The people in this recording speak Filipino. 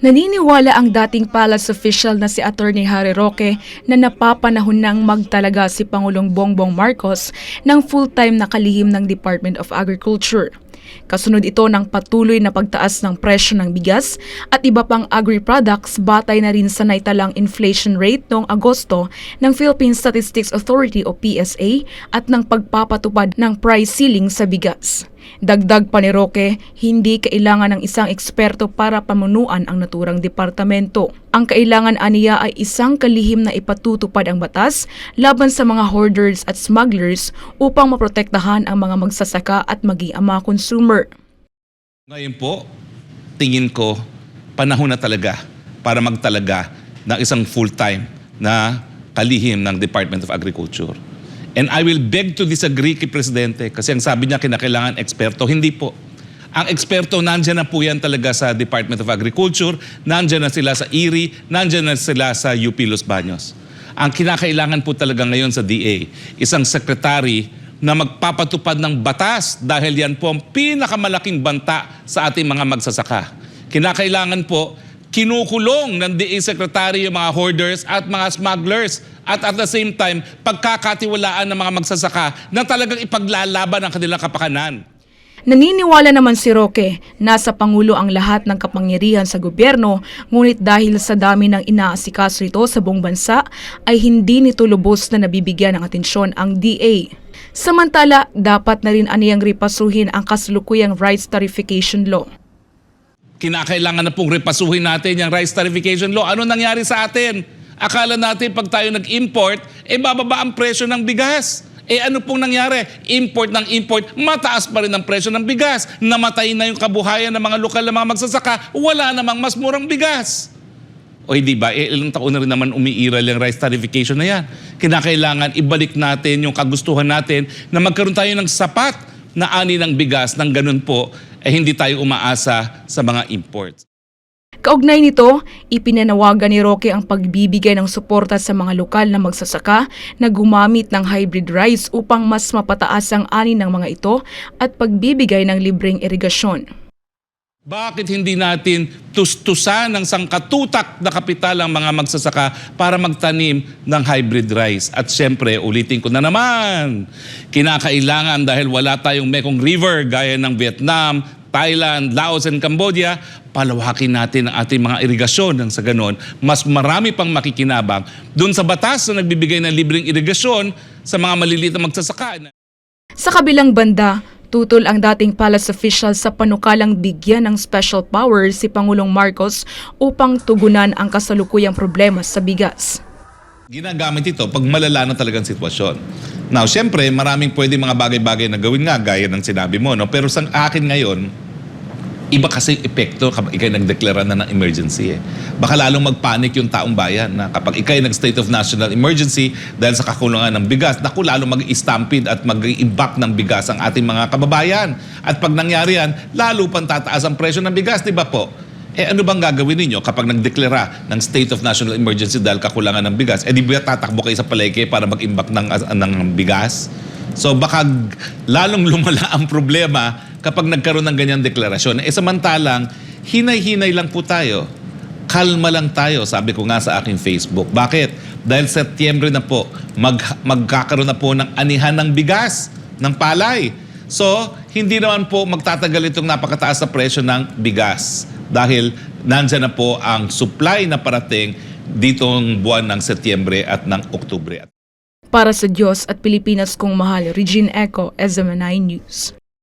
Naniniwala ang dating palace official na si Attorney Harry Roque na napapanahon nang magtalaga si Pangulong Bongbong Marcos ng full-time na kalihim ng Department of Agriculture. Kasunod ito ng patuloy na pagtaas ng presyo ng bigas at iba pang agri-products batay na rin sa naitalang inflation rate noong Agosto ng Philippine Statistics Authority o PSA at ng pagpapatupad ng price ceiling sa bigas. Dagdag pa ni Roque, hindi kailangan ng isang eksperto para pamunuan ang naturang departamento. Ang kailangan aniya ay isang kalihim na ipatutupad ang batas laban sa mga hoarders at smugglers upang maprotektahan ang mga magsasaka at ang mga consumer. Ngayon po, tingin ko, panahon na talaga para magtalaga ng isang full-time na kalihim ng Department of Agriculture. And I will beg to disagree kay Presidente kasi ang sabi niya kinakailangan eksperto. Hindi po. Ang eksperto, nandyan na po yan talaga sa Department of Agriculture, nandyan na sila sa IRI, nandyan na sila sa UP Los Baños. Ang kinakailangan po talaga ngayon sa DA, isang sekretary na magpapatupad ng batas dahil yan po ang pinakamalaking banta sa ating mga magsasaka. Kinakailangan po kinukulong ng DA Secretary yung mga hoarders at mga smugglers at at the same time pagkakatiwalaan ng mga magsasaka na talagang ipaglalaban ang kanilang kapakanan. Naniniwala naman si Roque na sa Pangulo ang lahat ng kapangyarihan sa gobyerno ngunit dahil sa dami ng inaasikaso ito sa buong bansa ay hindi nito lubos na nabibigyan ng atensyon ang DA. Samantala, dapat na rin aniyang ripasuhin ang kasalukuyang rights tarification law. kinakailangan na pong repasuhin natin yung rice tarification law. Ano nangyari sa atin? Akala natin pag tayo nag-import, eh bababa ang presyo ng bigas. Eh ano pong nangyari? Import ng import, mataas pa rin ang presyo ng bigas. Namatay na yung kabuhayan ng mga lokal na mga magsasaka, wala namang mas murang bigas. O hindi ba? Eh, ilang taon na rin naman umiiral yung rice tarification na yan. Kinakailangan ibalik natin yung kagustuhan natin na magkaroon tayo ng sapat na ani ng bigas nang ganun po, eh hindi tayo umaasa sa mga imports. Kaugnay nito, ipinanawagan ni Roque ang pagbibigay ng suporta sa mga lokal na magsasaka na gumamit ng hybrid rice upang mas mapataas ang ani ng mga ito at pagbibigay ng libreng irigasyon. Bakit hindi natin tustusan ng sangkatutak na kapital ang mga magsasaka para magtanim ng hybrid rice? At syempre, ulitin ko na naman, kinakailangan dahil wala tayong Mekong River gaya ng Vietnam, Thailand, Laos, and Cambodia, palawakin natin ang ating mga irigasyon nang sa ganon, mas marami pang makikinabang doon sa batas na nagbibigay ng libreng irigasyon sa mga maliliit na magsasaka. Sa kabilang banda, tutol ang dating palace official sa panukalang bigyan ng special power si Pangulong Marcos upang tugunan ang kasalukuyang problema sa bigas. Ginagamit ito pag malala na talagang sitwasyon. Now, syempre, maraming pwede mga bagay-bagay na gawin nga, gaya ng sinabi mo. No? Pero sa akin ngayon, iba kasi epekto kapag ikay nagdeklara na ng emergency. Eh. Baka lalong magpanik yung taong bayan na kapag ikay nag-state of national emergency dahil sa kakulungan ng bigas, naku, lalong mag-stampede at mag-imbak ng bigas ang ating mga kababayan. At pag nangyari yan, lalo pang tataas ang presyo ng bigas, di ba po? Eh ano bang gagawin ninyo kapag nagdeklara ng state of national emergency dahil kakulangan ng bigas? Eh di ba tatakbo kayo sa palengke para mag-imbak ng, ng bigas? So baka lalong lumala ang problema kapag nagkaroon ng ganyang deklarasyon. Eh samantalang, hinay-hinay lang po tayo. Kalma lang tayo, sabi ko nga sa aking Facebook. Bakit? Dahil Setyembre na po, mag, magkakaroon na po ng anihan ng bigas, ng palay. So, hindi naman po magtatagal itong napakataas na presyo ng bigas dahil nandyan na po ang supply na parating ditong buwan ng Setyembre at ng Oktubre. Para sa Diyos at Pilipinas kong mahal, Regine Eco, SMNI News.